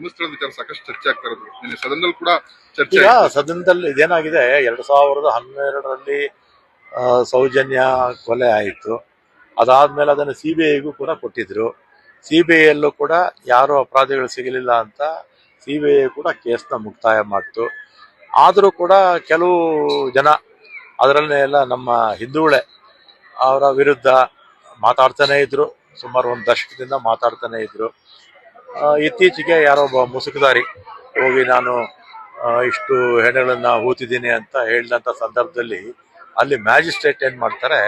ಧರ್ಮಸ್ಥಳದ ವಿಚಾರ ಸಾಕಷ್ಟು ಚರ್ಚೆ ಆಗ್ತಾ ಇರೋದು. ನಿನ್ನೆ ಸದನದಲ್ಲಿ ಕೂಡ ಚರ್ಚೆ ಈಗ ಆಯ್ತು. ಸದನದಲ್ಲಿ ಇದೇನಾಗಿದೆ ಎರಡ್ ಸಾವಿರದ ಹನ್ನೆರಡರಲ್ಲಿ ಆ, ಸೌಜನ್ಯ ಕೊಲೆ ಆಯಿತು. ಅದಾದ್ಮೇಲೆ ಅದನ್ನು ಸಿ ಬಿ ಐಗೂ ಕೂಡ ಕೊಟ್ಟಿದ್ರು. ಸಿ ಬಿ ಐಯಲ್ಲೂ ಕೂಡ ಯಾರು ಅಪರಾಧಿಗಳು ಸಿಗಲಿಲ್ಲ ಅಂತ ಸಿ ಬಿ ಐ ಕೂಡ ಕೇಸ್ನ ಮುಕ್ತಾಯ ಮಾಡ್ತು. ಆದರೂ ಕೂಡ ಕೆಲವು ಜನ ಅದರಲ್ಲೇ ಎಲ್ಲ ನಮ್ಮ ಹಿಂದೂಳೆ ಅವರ ವಿರುದ್ಧ ಮಾತಾಡ್ತಾನೆ ಇದ್ರು. ಸುಮಾರು ಒಂದು ದಶಕದಿಂದ ಮಾತಾಡ್ತಾನೆ ಇದ್ರು. ಇತ್ತೀಚೆಗೆ ಯಾರೋ ಒಬ್ಬ ಮುಸುಕುದಾರಿ ಹೋಗಿ ನಾನು ಇಷ್ಟು ಹೆಣಗಳನ್ನ ಹೂತಿದ್ದೀನಿ ಅಂತ ಹೇಳಿದಂತ ಸಂದರ್ಭದಲ್ಲಿ ಅಲ್ಲಿ ಮ್ಯಾಜಿಸ್ಟ್ರೇಟ್ ಏನು ಮಾಡ್ತಾರೆ,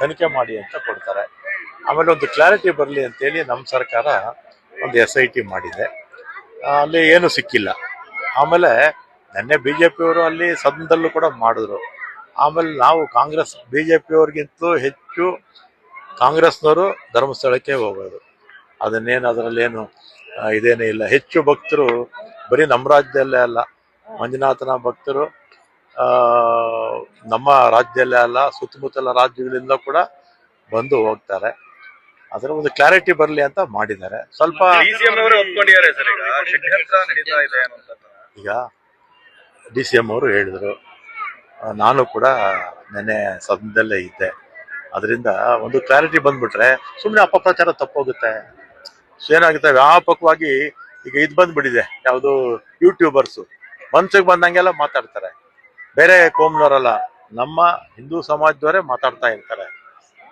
ತನಿಖೆ ಮಾಡಿ ಅಂತ ಕೊಡ್ತಾರೆ. ಆಮೇಲೆ ಒಂದು ಕ್ಲಾರಿಟಿ ಬರಲಿ ಅಂತೇಳಿ ನಮ್ಮ ಸರ್ಕಾರ ಒಂದು ಎಸ್ ಐ ಟಿ ಮಾಡಿದೆ. ಅಲ್ಲಿ ಏನು ಸಿಕ್ಕಿಲ್ಲ. ಆಮೇಲೆ ನೆನ್ನೆ ಬಿ ಜೆ ಪಿಯವರು ಅಲ್ಲಿ ಸದನದಲ್ಲೂ ಕೂಡ ಮಾಡಿದ್ರು. ಆಮೇಲೆ ನಾವು ಕಾಂಗ್ರೆಸ್, ಬಿ ಜೆ ಪಿಯವ್ರಿಗಿಂತಲೂ ಹೆಚ್ಚು ಕಾಂಗ್ರೆಸ್ನವರು ಧರ್ಮಸ್ಥಳಕ್ಕೆ ಹೋಗೋದು. ಅದನ್ನೇನು ಅದರಲ್ಲೇನು ಇದೇನೇ ಇಲ್ಲ. ಹೆಚ್ಚು ಭಕ್ತರು ಬರೀ ನಮ್ಮ ರಾಜ್ಯದಲ್ಲೇ ಅಲ್ಲ ಮಂಜುನಾಥನ ಭಕ್ತರು ನಮ್ಮ ರಾಜ್ಯದಲ್ಲೇ ಅಲ್ಲ ಸುತ್ತಮುತ್ತಲ ರಾಜ್ಯಗಳಿಂದ ಕೂಡ ಬಂದು ಹೋಗ್ತಾರೆ. ಅದರ ಒಂದು ಕ್ಲಾರಿಟಿ ಬರಲಿ ಅಂತ ಮಾಡಿದ್ದಾರೆ. ಸ್ವಲ್ಪ ಈಗ. ಡಿ ಸಿ ಎಂ ಅವರು ಹೇಳಿದರು. ನಾನು ಕೂಡ ನೆನೆ ಸದನದಲ್ಲೇ ಇದ್ದೆ. ಅದರಿಂದ ಒಂದು ಕ್ಲಾರಿಟಿ ಬಂದ್ಬಿಟ್ರೆ ಸುಮ್ಮನೆ ಅಪಪ್ರಚಾರ ತಪ್ಪೋಗುತ್ತೆ. ಏನಾಗುತ್ತೆ ವ್ಯಾಪಕವಾಗಿ ಈಗ ಇದು ಬಂದ್ಬಿಟ್ಟಿದೆ. ಯಾವುದು ಯೂಟ್ಯೂಬರ್ಸು ಮನ್ಸಿಗೆ ಬಂದಂಗೆಲ್ಲ ಮಾತಾಡ್ತಾರೆ. ಬೇರೆ ಕೋಮ್ನವರಲ್ಲ ನಮ್ಮ ಹಿಂದೂ ಸಮಾಜದವರೇ ಮಾತಾಡ್ತಾ ಇರ್ತಾರೆ.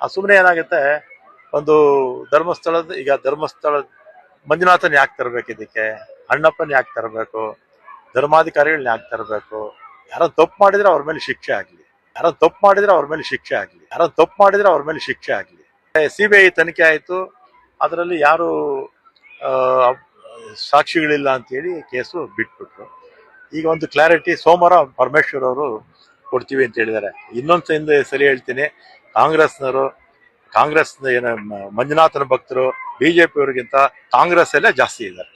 ಆ ಸುಮ್ಮನೆ ಏನಾಗುತ್ತೆ? ಒಂದು ಧರ್ಮಸ್ಥಳದ ಈಗ ಧರ್ಮಸ್ಥಳ ಮಂಜುನಾಥನ್ ಯಾಕೆ ತರಬೇಕು ಇದಕ್ಕೆ? ಅಣ್ಣಪ್ಪನ ಯಾಕೆ ತರಬೇಕು? ಧರ್ಮಾಧಿಕಾರಿಗಳನ್ನ ಯಾಕೆ ತರಬೇಕು? ಯಾರೋ ತಪ್ಪು ಮಾಡಿದ್ರೆ ಅವ್ರ ಮೇಲೆ ಶಿಕ್ಷೆ ಆಗಲಿ. ಯಾರೋ ತಪ್ಪು ಮಾಡಿದ್ರೆ ಅವ್ರ ಮೇಲೆ ಶಿಕ್ಷೆ ಆಗಲಿ. ಯಾರೋ ತಪ್ಪು ಮಾಡಿದ್ರೆ ಅವ್ರ ಮೇಲೆ ಶಿಕ್ಷೆ ಆಗಲಿ. ಐ ತನಿಖೆ ಆಯ್ತು. ಅದರಲ್ಲಿ ಯಾರು ಸಾಕ್ಷಿಗಳಿಲ್ಲ ಅಂತೇಳಿ ಕೇಸು ಬಿಟ್ಬಿಟ್ರು. ಈಗ ಒಂದು ಕ್ಲಾರಿಟಿ ಸೋಮವಾರ ಪರಮೇಶ್ವರ್ ಅವರು ಕೊಡ್ತೀವಿ ಅಂತ ಹೇಳಿದ್ದಾರೆ. ಇನ್ನೊಂದು ಹಿಂದೆ ಸರಿ ಹೇಳ್ತೀನಿ, ಕಾಂಗ್ರೆಸ್ನವರು ಕಾಂಗ್ರೆಸ್ ಏನ, ಮಂಜುನಾಥನ ಭಕ್ತರು ಬಿಜೆಪಿ ಅವರಿಗಿಂತ ಕಾಂಗ್ರೆಸ್ ಅಲ್ಲೇ ಜಾಸ್ತಿ ಇದ್ದಾರೆ?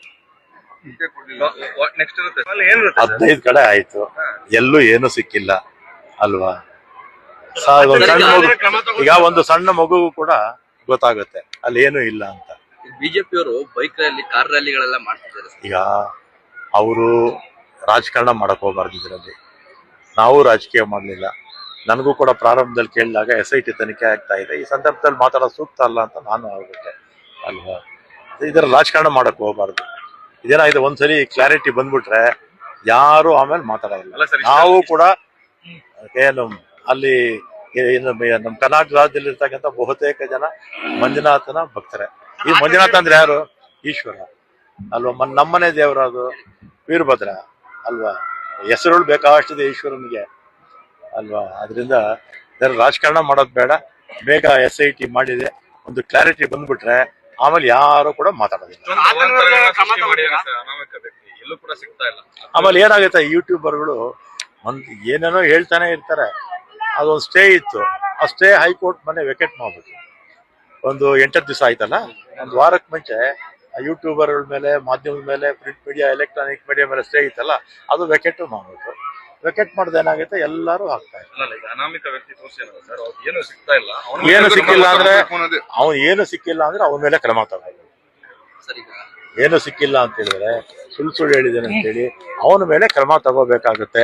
ಹದಿನೈದು ಕಡೆ ಆಯ್ತು. ಎಲ್ಲೂ ಏನು ಸಿಕ್ಕಿಲ್ಲ, ಅಲ್ವಾ? ಈಗ ಒಂದು ಸಣ್ಣ ಮಗು ಕೂಡ ಗೊತ್ತಾಗುತ್ತೆ. ಅಲ್ಲಿ ಏನು ಇಲ್ಲ ಅಂತ. ಬಿಜೆಪಿ ಅವರು ಬೈಕ್ ರ್ಯಾಲಿ ಕಾರ್ ರ್ಯಾಲಿಗಳೆಲ್ಲ ಮಾಡ್ತಿದ್ದಾರೆ ಈಗ ಅವರು ರಾಜಕಾರಣ ಮಾಡಕ್ ಹೋಗ್ಬಾರ್ದು ಇದರಲ್ಲಿ ನಾವು ರಾಜಕೀಯ ಮಾಡಲಿಲ್ಲ. ನನಗೂ ಕೂಡ ಪ್ರಾರಂಭದಲ್ಲಿ ಕೇಳಿದಾಗ ಎಸ್ ಐ ಟಿ ತನಿಖೆ ಆಗ್ತಾ ಇದೆ. ಈ ಸಂದರ್ಭದಲ್ಲಿ ಮಾತಾಡೋ ಸೂಕ್ತ ಅಲ್ಲ ಅಂತ ನಾನು ಆಗ್ಬಿಟ್ಟೆ ಅಲ್ವಾ? ಇದರ ರಾಜಕಾರಣ ಮಾಡಕ್ ಹೋಗ್ಬಾರ್ದು. ಇದೇನಾಗಿದೆ ಒಂದ್ಸಲಿ ಕ್ಲಾರಿಟಿ ಬಂದ್ಬಿಟ್ರೆ ಯಾರು ಆಮೇಲೆ ಮಾತಾಡೋದಿಲ್ಲ. ನಾವು ಕೂಡ ಏನು ಅಲ್ಲಿ ಏನು ನಮ್ಮ ಕರ್ನಾಟಕ ರಾಜ್ಯದಲ್ಲಿ ಇರ್ತಕ್ಕಂಥ ಬಹುತೇಕ ಜನ ಮಂಜುನಾಥನ ಭಕ್ತರೆ. ಈ ಮಂಜುನಾಥ ಅಂದ್ರೆ ಯಾರು? ಈಶ್ವರ. ಅಲ್ವಾ? ಮನ್- ನಮ್ಮನೆ ದೇವರು ಅದು. ವೀರಭದ್ರ. ಅಲ್ವಾ? ಹೆಸರುಗಳು ಬೇಕಾಷ್ಟಿದೆ ಈಶ್ವರನಿಗೆ. ಅಲ್ವಾ? ಅದರಿಂದ ರಾಜಕಾರಣ ಮಾಡೋದು ಬೇಡ. ಬೇಗ ಎಸ್ ಐ ಟಿ ಮಾಡಿದೆ. ಒಂದು ಕ್ಲಾರಿಟಿ ಬಂದ್ಬಿಟ್ರೆ ಆಮೇಲೆ ಯಾರು ಕೂಡ ಮಾತಾಡೋದಿಲ್ಲ. ಒಂದು ಅವಾಂತರಗಳನ್ನ ಸೃಷ್ಟಿ ಸರ್, ಅನಾಮಿಕ ವ್ಯಕ್ತಿ ಎಲ್ಲೂ ಕೂಡ ಸಿಗ್ತಾ ಇಲ್ಲ. ಆಮೇಲೆ ಏನಾಗುತ್ತೆ? ಯೂಟ್ಯೂಬರ್ಗಳು ಒಂದು ಏನೇನೋ ಹೇಳ್ತಾನೆ ಇರ್ತಾರೆ. ಅದೊಂದು ಸ್ಟೇ ಇತ್ತು. ಆ ಸ್ಟೇ ಹೈಕೋರ್ಟ್ ಮನೆ ವೆಕೆಟ್ ಮಾಡ್ಬಿಟ್ಟು ಒಂದು ಎಂಟತ್ತು ದಿವಸ ಆಯ್ತಲ್ಲ? ಒಂದು ವಾರಕ್ಕೆ ಮುಂಚೆ ಯೂಟ್ಯೂಬರ್ಗಳ ಮೇಲೆ ಮಾಧ್ಯಮದ ಮೇಲೆ ಪ್ರಿಂಟ್ ಮೀಡಿಯಾ ಎಲೆಕ್ಟ್ರಾನಿಕ್ ಮೀಡಿಯಾ ಮೇಲೆ ಸ್ಟೇ ಇತ್ತಲ್ಲ ಅದು ವೆಕೆಟ್ ಮಾಡ್ಬಿಟ್ಟು ವೆಕೆಟ್ ಮಾಡ್ದೆ ಏನಾಗುತ್ತೆ ಎಲ್ಲರೂ ಹಾಕ್ತಾ ಇದ್ದಾರೆ ಅಲ್ಲ ಈಗ ಅನಾಮಿಕ ವ್ಯಕ್ತಿ ತೋರಿಸಿ ಸರ್? ಅವ್ರು ಏನು ಸಿಗ್ತಾ ಇಲ್ಲ? ಅವ್ರು ಏನು ಸಿಕ್ಕಿಲ್ಲ ಅಂದ್ರೆ ಅವನು ಏನು ಸಿಕ್ಕಿಲ್ಲ ಅಂದ್ರೆ ಅವನ ಮೇಲೆ ಕ್ರಮ ತಗೋಬೇಕು ಸರ್ ಈಗ ಏನು ಸಿಕ್ಕಿಲ್ಲ ಅಂತ ಹೇಳಿದ್ರೆ ಸುಳ್ಳು ಸುಳ್ಳು ಹೇಳಿದ್ದೇನೆ ಅಂತೇಳಿ ಅವನ ಮೇಲೆ ಕ್ರಮ ತಗೋಬೇಕಾಗುತ್ತೆ.